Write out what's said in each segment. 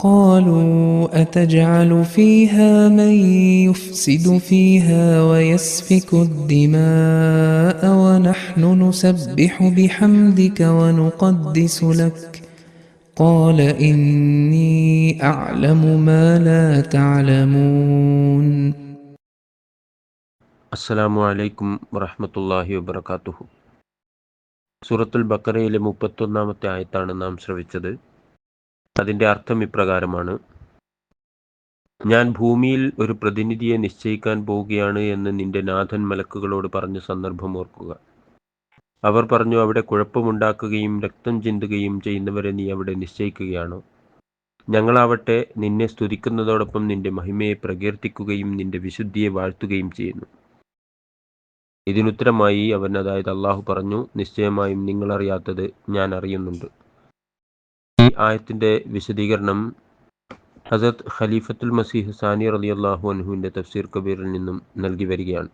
قالوا أتجعل فيها من يفسد فيها ويسفك الدماء ونحن نسبح بحمدك ونقدس لك قال إني أعلم ما لا تعلمون അസ്സലാമു അലൈക്കും വറഹ്മത്തുള്ളാഹി വബർക്കാത്തുഹു സൂറത്തുൽ ബക്കറയിലെ മുപ്പത്തൊന്നാമത്തെ ആയത്താണ് നാം ശ്രവിച്ചത് അതിന്റെ അർത്ഥം ഇപ്രകാരമാണ്. ഞാൻ ഭൂമിയിൽ ഒരു പ്രതിനിധിയെ നിശ്ചയിക്കാൻ പോവുകയാണ് എന്ന് നിന്റെ നാഥൻ മലക്കുകളോട് പറഞ്ഞ സന്ദർഭം ഓർക്കുക. അവർ പറഞ്ഞു അവിടെ കുഴപ്പമുണ്ടാക്കുകയും രക്തം ചിന്തുകയും ചെയ്യുന്നവരെ നീ അവിടെ നിശ്ചയിക്കുകയാണോ? ഞങ്ങളാവട്ടെ നിന്നെ സ്തുതിക്കുന്നതോടൊപ്പം നിന്റെ മഹിമയെ പ്രകീർത്തിക്കുകയും നിന്റെ വിശുദ്ധിയെ വാഴ്ത്തുകയും ചെയ്യുന്നു. ഇതിനുത്തരമായി അവൻ അതായത് അള്ളാഹു പറഞ്ഞു നിശ്ചയമായും നിങ്ങളറിയാത്തത് ഞാൻ അറിയുന്നുണ്ട്. ഈ ആയത്തിന്റെ വിശദീകരണം ഹസരത് ഖലീഫത്തുൽ മസീഹ് സാനി റലി അള്ളാഹു അൻഹുവിന്റെ തഫ്സീർ കബീറിൽ നിന്നും നൽകി വരികയാണ്.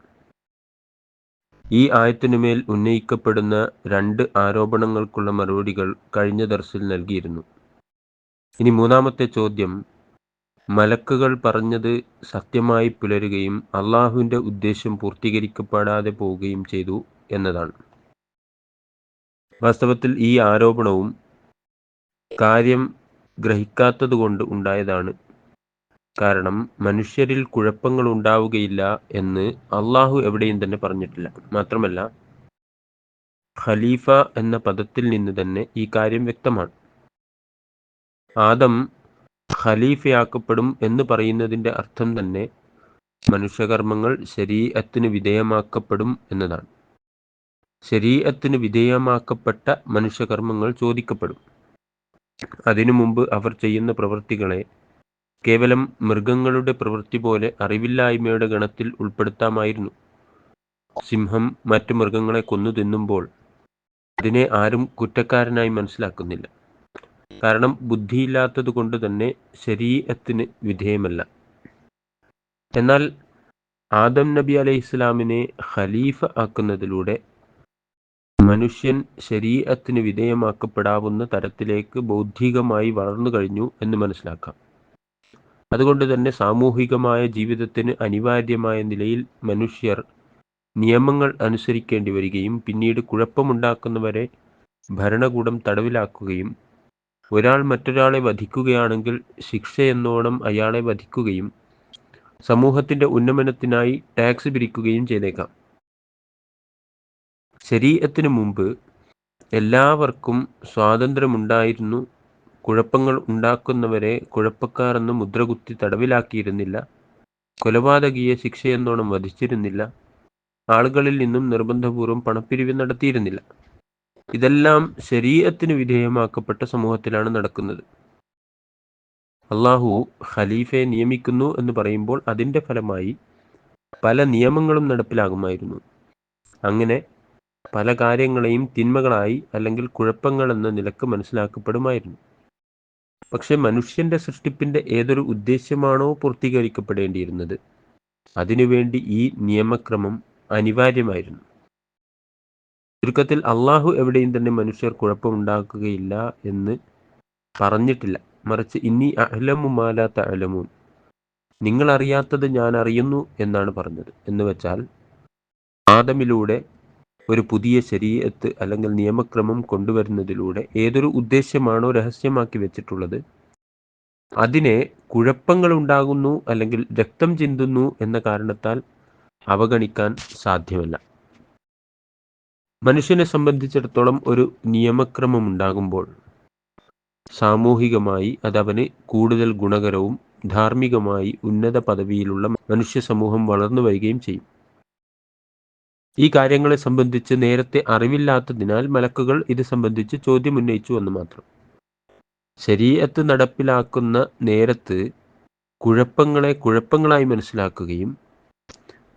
ഈ ആയത്തിനുമേൽ ഉന്നയിക്കപ്പെടുന്ന രണ്ട് ആരോപണങ്ങൾക്കുള്ള മറുപടികൾ കഴിഞ്ഞ ദർസിൽ നൽകിയിരുന്നു. ഇനി മൂന്നാമത്തെ ചോദ്യം മലക്കുകൾ പറഞ്ഞത് സത്യമായി പുലരുകയും അള്ളാഹുവിന്റെ ഉദ്ദേശം പൂർത്തീകരിക്കപ്പെടാതെ പോവുകയും ചെയ്തു എന്നതാണ്. വാസ്തവത്തിൽ ഈ ആരോപണവും കാര്യം ഗ്രഹിക്കാത്തതുകൊണ്ട് ഉണ്ടായതാണ്. കാരണം മനുഷ്യരിൽ കുഴപ്പങ്ങൾ ഉണ്ടാവുകയില്ല എന്ന് അള്ളാഹു എവിടെയും തന്നെ പറഞ്ഞിട്ടില്ല. മാത്രമല്ല ഖലീഫ എന്ന പദത്തിൽ നിന്ന് തന്നെ ഈ കാര്യം വ്യക്തമാണ്. ആദം ഖലീഫയാക്കപ്പെടും എന്ന് പറയുന്നതിന്റെ അർത്ഥം തന്നെ മനുഷ്യകർമ്മങ്ങൾ ശരീരത്തിന് വിധേയമാക്കപ്പെടും എന്നതാണ്. ശരീരത്തിന് വിധേയമാക്കപ്പെട്ട മനുഷ്യകർമ്മങ്ങൾ ചോദിക്കപ്പെടും. അതിനു മുമ്പ് അവർ ചെയ്യുന്ന പ്രവൃത്തികളെ കേവലം മൃഗങ്ങളുടെ പ്രവൃത്തി പോലെ അറിവില്ലായ്മയുടെ ഗണത്തിൽ ഉൾപ്പെടുത്താമായിരുന്നു. സിംഹം മറ്റു മൃഗങ്ങളെ കൊന്നു തിന്നുമ്പോൾ അതിനെ ആരും കുറ്റക്കാരനായി മനസ്സിലാക്കുന്നില്ല. കാരണം ബുദ്ധിയില്ലാത്തത് കൊണ്ട് തന്നെ ശരീരത്തിന് വിധേയമല്ല. എന്നാൽ ആദം നബി അലൈഹി ഇസ്ലാമിനെ ഖലീഫ ആക്കുന്നതിലൂടെ മനുഷ്യൻ ശരീരത്തിന് വിധേയമാക്കപ്പെടാവുന്ന തരത്തിലേക്ക് ബൗദ്ധികമായി വളർന്നു കഴിഞ്ഞു എന്ന് മനസ്സിലാക്കാം. അതുകൊണ്ട് തന്നെ സാമൂഹികമായ ജീവിതത്തിന് അനിവാര്യമായ നിലയിൽ മനുഷ്യർ നിയമങ്ങൾ അനുസരിക്കേണ്ടി വരികയും പിന്നീട് കുഴപ്പമുണ്ടാക്കുന്നവരെ ഭരണകൂടം തടവിലാക്കുകയും ഒരാൾ മറ്റൊരാളെ വധിക്കുകയാണെങ്കിൽ ശിക്ഷയെന്നോണം അയാളെ വധിക്കുകയും സമൂഹത്തിന്റെ ഉന്നമനത്തിനായി ടാക്സ് പിരിക്കുകയും ചെയ്തേക്കാം. ശരീരത്തിന് മുമ്പ് എല്ലാവർക്കും സ്വാതന്ത്ര്യമുണ്ടായിരുന്നു. കുഴപ്പങ്ങൾ ഉണ്ടാക്കുന്നവരെ കുഴപ്പക്കാരെന്ന് മുദ്രകുത്തി തടവിലാക്കിയിരുന്നില്ല. കൊലപാതകിയെ ശിക്ഷയെന്നോണം വധിച്ചിരുന്നില്ല. ആളുകളിൽ നിന്നും നിർബന്ധപൂർവം പണപ്പിരിവ് നടത്തിയിരുന്നില്ല. ഇതെല്ലാം ശരീരത്തിന് വിധേയമാക്കപ്പെട്ട സമൂഹത്തിലാണ് നടക്കുന്നത്. അള്ളാഹു ഖലീഫയെ നിയമിക്കുന്നു എന്ന് പറയുമ്പോൾ അതിന്റെ ഫലമായി പല നിയമങ്ങളും നടപ്പിലാകുമായിരുന്നു. അങ്ങനെ പല കാര്യങ്ങളെയും തിന്മകളായി അല്ലെങ്കിൽ കുഴപ്പങ്ങൾ എന്ന നിലയ്ക്ക് മനസ്സിലാക്കപ്പെടുമായിരുന്നു. പക്ഷെ മനുഷ്യന്റെ സൃഷ്ടിപ്പിന്റെ ഏതൊരു ഉദ്ദേശ്യമാണോ പൂർത്തീകരിക്കപ്പെടേണ്ടിയിരുന്നത് അതിനുവേണ്ടി ഈ നിയമക്രമം അനിവാര്യമായിരുന്നു. ചുരുക്കത്തിൽ അള്ളാഹു എവിടെയും തന്നെ മനുഷ്യർ കുഴപ്പമുണ്ടാക്കുകയില്ല എന്ന് പറഞ്ഞിട്ടില്ല. മറിച്ച് ഇനി അഹ്ലമുമാലാത്ത അലമൂൻ നിങ്ങൾ അറിയാത്തത് ഞാൻ അറിയുന്നു എന്നാണ് പറഞ്ഞത്. എന്ന് വെച്ചാൽ ആദമിലൂടെ ഒരു പുതിയ ശരീരത്ത് അല്ലെങ്കിൽ നിയമക്രമം കൊണ്ടുവരുന്നതിലൂടെ ഏതൊരു ഉദ്ദേശ്യമാണോ രഹസ്യമാക്കി വെച്ചിട്ടുള്ളത് അതിനെ കുഴപ്പങ്ങൾ ഉണ്ടാകുന്നു അല്ലെങ്കിൽ രക്തം ചിന്തുന്നു എന്ന കാരണത്താൽ അവഗണിക്കാൻ സാധ്യമല്ല. മനുഷ്യനെ സംബന്ധിച്ചിടത്തോളം ഒരു നിയമക്രമം ഉണ്ടാകുമ്പോൾ സാമൂഹികമായി അതവന് കൂടുതൽ ഗുണകരവും ധാർമ്മികമായി ഉന്നത പദവിയിലുള്ള മനുഷ്യ സമൂഹം വളർന്നു വരികയും ചെയ്യും. ഈ കാര്യങ്ങളെ സംബന്ധിച്ച് നേരത്തെ അറിവില്ലാത്തതിനാൽ മലക്കുകൾ ഇത് സംബന്ധിച്ച് ചോദ്യം ഉന്നയിച്ചു എന്ന് മാത്രം. ശരീരത്ത് നടപ്പിലാക്കുന്ന നേരത്ത് കുഴപ്പങ്ങളെ കുഴപ്പങ്ങളായി മനസ്സിലാക്കുകയും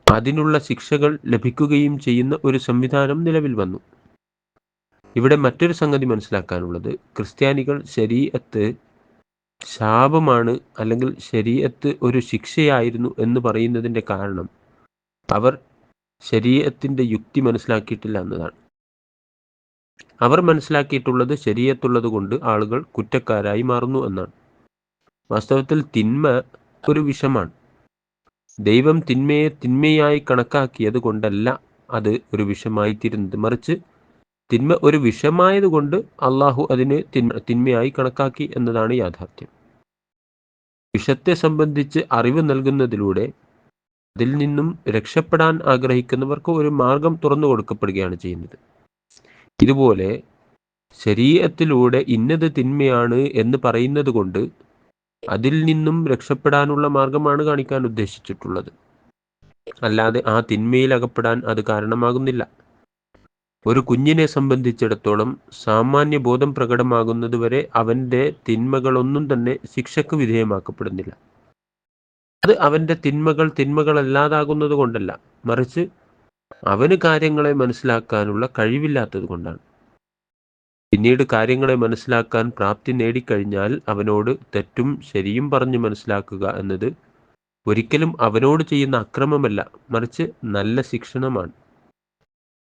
അതിനുള്ള ശിക്ഷകൾ ലഭിക്കുകയും ചെയ്യുന്ന ഒരു സംവിധാനം നിലവിൽ വന്നു. ഇവിടെ മറ്റൊരു സംഗതി മനസ്സിലാക്കാനുള്ളത് ക്രിസ്ത്യാനികൾ ശരീരത്ത് ശാപമാണ് അല്ലെങ്കിൽ ശരീരത്ത് ഒരു ശിക്ഷയായിരുന്നു എന്ന് പറയുന്നതിന്റെ കാരണം അവർ ശരീഅത്തിന്റെ യുക്തി മനസ്സിലാക്കിയിട്ടില്ല എന്നതാണ്. അവർ മനസ്സിലാക്കിയിട്ടുള്ളത് ശരീരത്തുള്ളത് കൊണ്ട് ആളുകൾ കുറ്റക്കാരായി മാറുന്നു എന്നാണ്. വാസ്തവത്തിൽ തിന്മ ഒരു വിഷമാണ്. ദൈവം തിന്മയെ തിന്മയായി കണക്കാക്കിയത് കൊണ്ടല്ല അത് ഒരു വിഷമായി തീരുന്നത് മറിച്ച് തിന്മ ഒരു വിഷമായത് കൊണ്ട് അള്ളാഹു അതിനെ തിന്മ തിന്മയായി കണക്കാക്കി എന്നതാണ് യാഥാർത്ഥ്യം. വിഷത്തെ സംബന്ധിച്ച് അറിവ് നൽകുന്നതിലൂടെ അതിൽ നിന്നും രക്ഷപ്പെടാൻ ആഗ്രഹിക്കുന്നവർക്ക് ഒരു മാർഗം തുറന്നു കൊടുക്കപ്പെടുകയാണ് ചെയ്യുന്നത്. ഇതുപോലെ ശരീരത്തിലൂടെ ഇന്നത് തിന്മയാണ് എന്ന് പറയുന്നത് കൊണ്ട് അതിൽ നിന്നും രക്ഷപ്പെടാനുള്ള മാർഗമാണ് കാണിക്കാൻ ഉദ്ദേശിച്ചിട്ടുള്ളത്. അല്ലാതെ ആ തിന്മയിൽ അകപ്പെടാൻ അത് കാരണമാകുന്നില്ല. ഒരു കുഞ്ഞിനെ സംബന്ധിച്ചിടത്തോളം സാമാന്യ ബോധം പ്രകടമാകുന്നതുവരെ അവന്റെ തിന്മകളൊന്നും തന്നെ ശിക്ഷക്ക് വിധേയമാക്കപ്പെടുന്നില്ല. അത് അവന്റെ തിന്മകൾ തിന്മകളല്ലാതാകുന്നത് കൊണ്ടല്ല. മറിച്ച് അവന് കാര്യങ്ങളെ മനസ്സിലാക്കാനുള്ള കഴിവില്ലാത്തത് കൊണ്ടാണ്. പിന്നീട് കാര്യങ്ങളെ മനസ്സിലാക്കാൻ പ്രാപ്തി നേടിക്കഴിഞ്ഞാൽ അവനോട് തെറ്റും ശരിയും പറഞ്ഞ് മനസ്സിലാക്കുക എന്നത് ഒരിക്കലും അവനോട് ചെയ്യുന്ന അക്രമമല്ല മറിച്ച് നല്ല ശിക്ഷണമാണ്.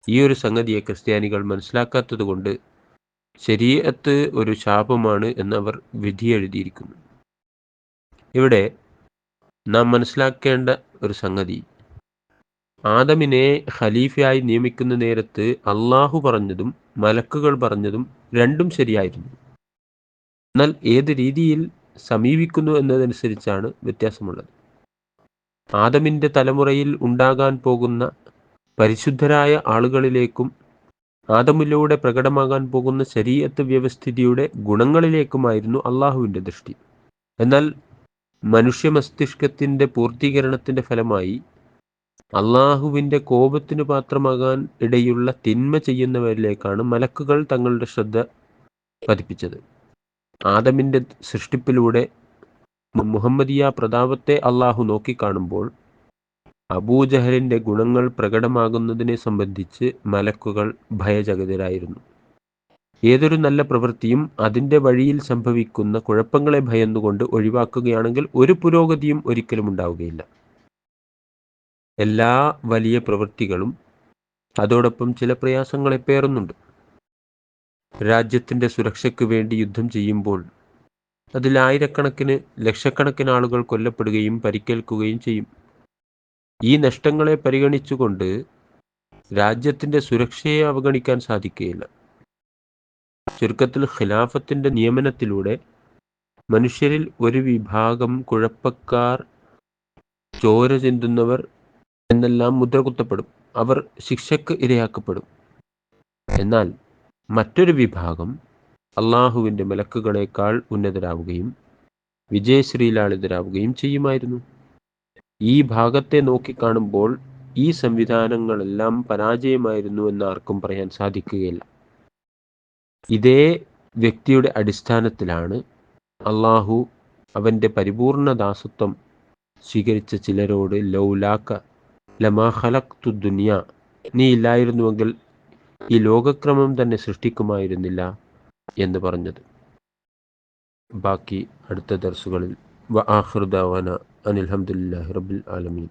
ഈ ഒരു സംഗതിയെ ക്രിസ്ത്യാനികൾ മനസ്സിലാക്കാത്തത് കൊണ്ട് ശരീരത്ത് ഒരു ശാപമാണ് എന്നവർ വിധി എഴുതിയിരിക്കുന്നു. ഇവിടെ നാം മനസ്സിലാക്കേണ്ട ഒരു സംഗതി. ആദമിനെ ഖലീഫയായി നിയമിക്കുന്ന നേരത്ത് അള്ളാഹു പറഞ്ഞതും മലക്കുകൾ പറഞ്ഞതും രണ്ടും ശരിയായിരുന്നു. എന്നാൽ ഏത് രീതിയിൽ സമീപിക്കുന്നു എന്നതനുസരിച്ചാണ് വ്യത്യാസമുള്ളത്. ആദമിന്റെ തലമുറയിൽ ഉണ്ടാകാൻ പോകുന്ന പരിശുദ്ധരായ ആളുകളിലേക്കും ആദമിലൂടെ പ്രകടമാകാൻ പോകുന്ന ശരീരത്ത് വ്യവസ്ഥിതിയുടെ ഗുണങ്ങളിലേക്കുമായിരുന്നു അള്ളാഹുവിന്റെ ദൃഷ്ടി. എന്നാൽ മനുഷ്യ മസ്തിഷ്കത്തിന്റെ പൂർത്തീകരണത്തിന്റെ ഫലമായി അള്ളാഹുവിന്റെ കോപത്തിന് പാത്രമാകാൻ ഇടയുള്ള തിന്മ ചെയ്യുന്നവരിലേക്കാണ് മലക്കുകൾ തങ്ങളുടെ ശ്രദ്ധ പതിപ്പിച്ചത്. ആദമിന്റെ സൃഷ്ടിപ്പിലൂടെ മുഹമ്മദിയ പ്രതാപത്തെ അള്ളാഹു നോക്കിക്കാണുമ്പോൾ അബൂജഹലിന്റെ ഗുണങ്ങൾ പ്രകടമാകുന്നതിനെ സംബന്ധിച്ച് മലക്കുകൾ ഭയചകിതരായിരുന്നു. ഏതൊരു നല്ല പ്രവൃത്തിയും അതിന്റെ വഴിയിൽ സംഭവിക്കുന്ന കുഴപ്പങ്ങളെ ഭയന്നുകൊണ്ട് ഒഴിവാക്കുകയാണെങ്കിൽ ഒരു പുരോഗതിയും ഒരിക്കലും ഉണ്ടാവുകയില്ല. എല്ലാ വലിയ പ്രവൃത്തികളും അതോടൊപ്പം ചില പ്രയാസങ്ങളെ പേറുന്നുണ്ട്. രാജ്യത്തിന്റെ സുരക്ഷയ്ക്ക് വേണ്ടി യുദ്ധം ചെയ്യുമ്പോൾ അതിൽ ആയിരക്കണക്കിന് ലക്ഷക്കണക്കിന് ആളുകൾ കൊല്ലപ്പെടുകയും പരിക്കേൽക്കുകയും ചെയ്യും. ഈ നഷ്ടങ്ങളെ പരിഗണിച്ചുകൊണ്ട് രാജ്യത്തിന്റെ സുരക്ഷയെ അവഗണിക്കാൻ സാധിക്കുകയില്ല. ചുരുക്കത്തിൽ ഖിലാഫത്തിന്റെ നിയമനത്തിലൂടെ മനുഷ്യരിൽ ഒരു വിഭാഗം കുഴപ്പക്കാർ ചോര ചിന്തുന്നവർ എന്നെല്ലാം മുദ്രകുത്തപ്പെടും. അവർ ശിക്ഷക്ക് ഇരയാക്കപ്പെടും. എന്നാൽ മറ്റൊരു വിഭാഗം അള്ളാഹുവിന്റെ മലക്കുകളേക്കാൾ ഉന്നതരാവുകയും വിജയശ്രീലാളിതരാവുകയും ചെയ്യുമായിരുന്നു. ഈ ഭാഗത്തെ നോക്കിക്കാണുമ്പോൾ ഈ സംവിധാനങ്ങളെല്ലാം പരാജയമായിരുന്നു എന്ന് ആർക്കും പറയാൻ സാധിക്കുകയില്ല. ഇതേ വ്യക്തിയുടെ അടിസ്ഥാനത്തിലാണ് അള്ളാഹു അവന്റെ പരിപൂർണ ദാസത്വം സ്വീകരിച്ച ചിലരോട് ലൗലാക്ക ലമാ ഖലഖ്തു ദുനിയ നീ ഇല്ലായിരുന്നുവെങ്കിൽ ഈ ലോകക്രമം തന്നെ സൃഷ്ടിക്കുമായിരുന്നില്ല എന്ന് പറഞ്ഞത്. ബാക്കി അടുത്ത ദർസുകളിൽ. വ ആഹൃദാവാന അനിൽഹമുല്ലാഹി റബ്ബിൽ ആലമീൻ.